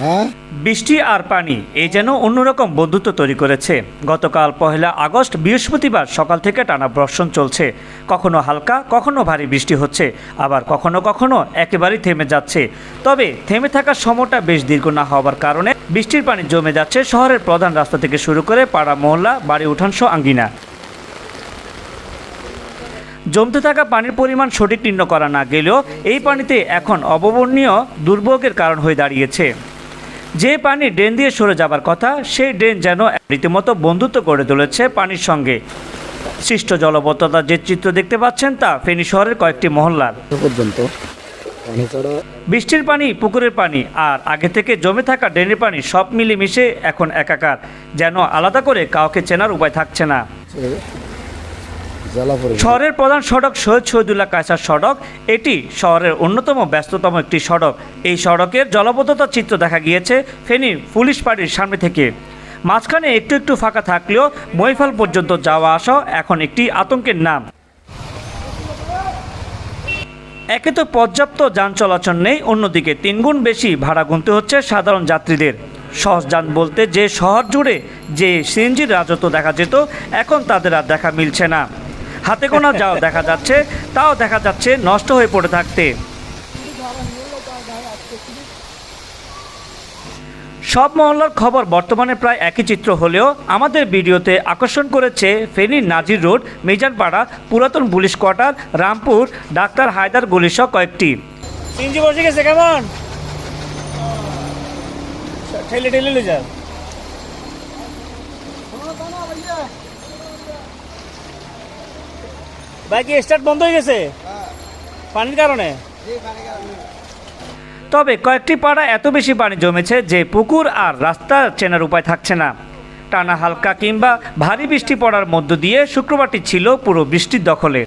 হ্যাঁ? বৃষ্টি আর পানি এই যেন অন্যরকম বন্ধুত্ব তৈরি করেছে। গতকাল পহেলা আগস্ট বৃহস্পতিবার সকাল থেকে টানা বর্ষণ চলছে। কখনো হালকা, কখনো ভারী বৃষ্টি হচ্ছে। আবার কখনো কখনো একেবারেই থেমে যাচ্ছে। তবে থেমে থাকার সময়টা বেশ দীর্ঘ না হওয়ার কারণে বৃষ্টির পানি জমে যাচ্ছে শহরের প্রধান রাস্তা থেকে শুরু করে পাড়া, মহল্লা, বাড়ি, উঠানসহ আঙ্গিনা। জমতে থাকা পানির পরিমাণ সঠিক নির্ণয় করা না গেলেও এই পানিতে এখন অববর্ণীয় দুর্ভোগের কারণ হয়ে দাঁড়িয়েছে। যে পানি ড্রেন দিয়ে সরে যাবার কথা সেই ড্রেন যেন রীতিমতো বন্ধুত্ব করে তুলেছে পানির সঙ্গে। সৃষ্ট জলবদ্ধতার যে চিত্র দেখতে পাচ্ছেন তা ফেনী শহরের কয়েকটি মহল্লার। পর্যন্ত। বৃষ্টির পানি পুকুরের পানি আর আগে থেকে জমে থাকা ড্রেনের পানি সব মিলেমিশে এখন একাকার যেন আলাদা করে কাউকে চেনার উপায় থাকছে না হচ্ছে জ্বালা পড়ে গেছে। শহরের প্রধান সড়ক সৈয়দ শহীদুল্লাহ কায়সার সড়ক। এটি শহরের অন্যতম ব্যস্ততম একটি সড়ক। এই সড়কের জলবদ্ধতার চিত্র দেখা গিয়েছে ফেনীর পুলিশ পাড়ির সামনে থেকে। মাঝখানে একটু একটু ফাঁকা থাকলেও মহিফাল পর্যন্ত যাওয়া আসা এখন একটি আতঙ্কের নাম। একে তো পর্যাপ্ত যান চলাচল নেই, অন্যদিকে তিনগুণ বেশি ভাড়া গুনতে হচ্ছে সাধারণ যাত্রীদের। সহজ যান বলতে যে শহর জুড়ে যে সিএনজির রাজত্ব দেখা যেত, এখন তাদের আর দেখা মিলছে না। হাতে গোনা যাও দেখা যাচ্ছে তাও দেখা যাচ্ছে নষ্ট হয়ে পড়ে থাকতে। সব মহল্লার খবর বর্তমানে প্রায় একই চিত্র হলেও আমাদের ভিডিওতে আকর্ষণ করেছে ফেনীর নাজির রোড মিজানপাড়া পুরাতন police quarter Rampur doctor Haider গলিসহ কয়েকটি। বসে গেছে কেমন? ঠেলে ঠেলে যা বাইক স্টার্ট বন্ধ হয়ে গেছে? পানির কারণে? তবে কয়েকটি পাড়া এত বেশি পানি জমেছে যে পুকুর আর রাস্তা চেনার উপায় থাকছে না। টানা হালকা কিংবা ভারী বৃষ্টি পড়ার মধ্য দিয়ে শুক্রবারটি ছিল পুরো বৃষ্টির দখলে।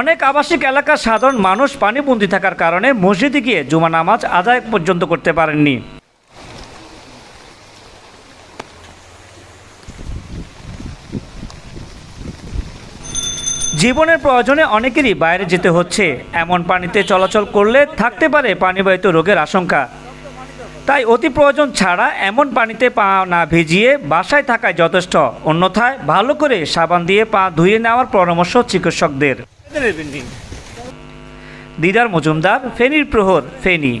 অনেক আবাসিক এলাকার সাধারণ মানুষ পানিবন্দি থাকার কারণে মসজিদে গিয়ে জুমা নামাজ আদায় পর্যন্ত করতে পারেননি। জীবনের প্রয়োজনে অনেকেরই বাইরে যেতে হচ্ছে। এমন পানিতে চলাচল করলে থাকতে পারে পানিবাহিত রোগের আশঙ্কা। তাই অতি প্রয়োজন ছাড়া এমন পানিতে পা না ভিজিয়ে বাসায় থাকায় যথেষ্ট। অন্যথায় ভালো করে সাবান দিয়ে পা ধুয়ে নেওয়ার পরামর্শ চিকিৎসকদের। দিদার মজুমদার ফেনীর প্রহর ফেনী।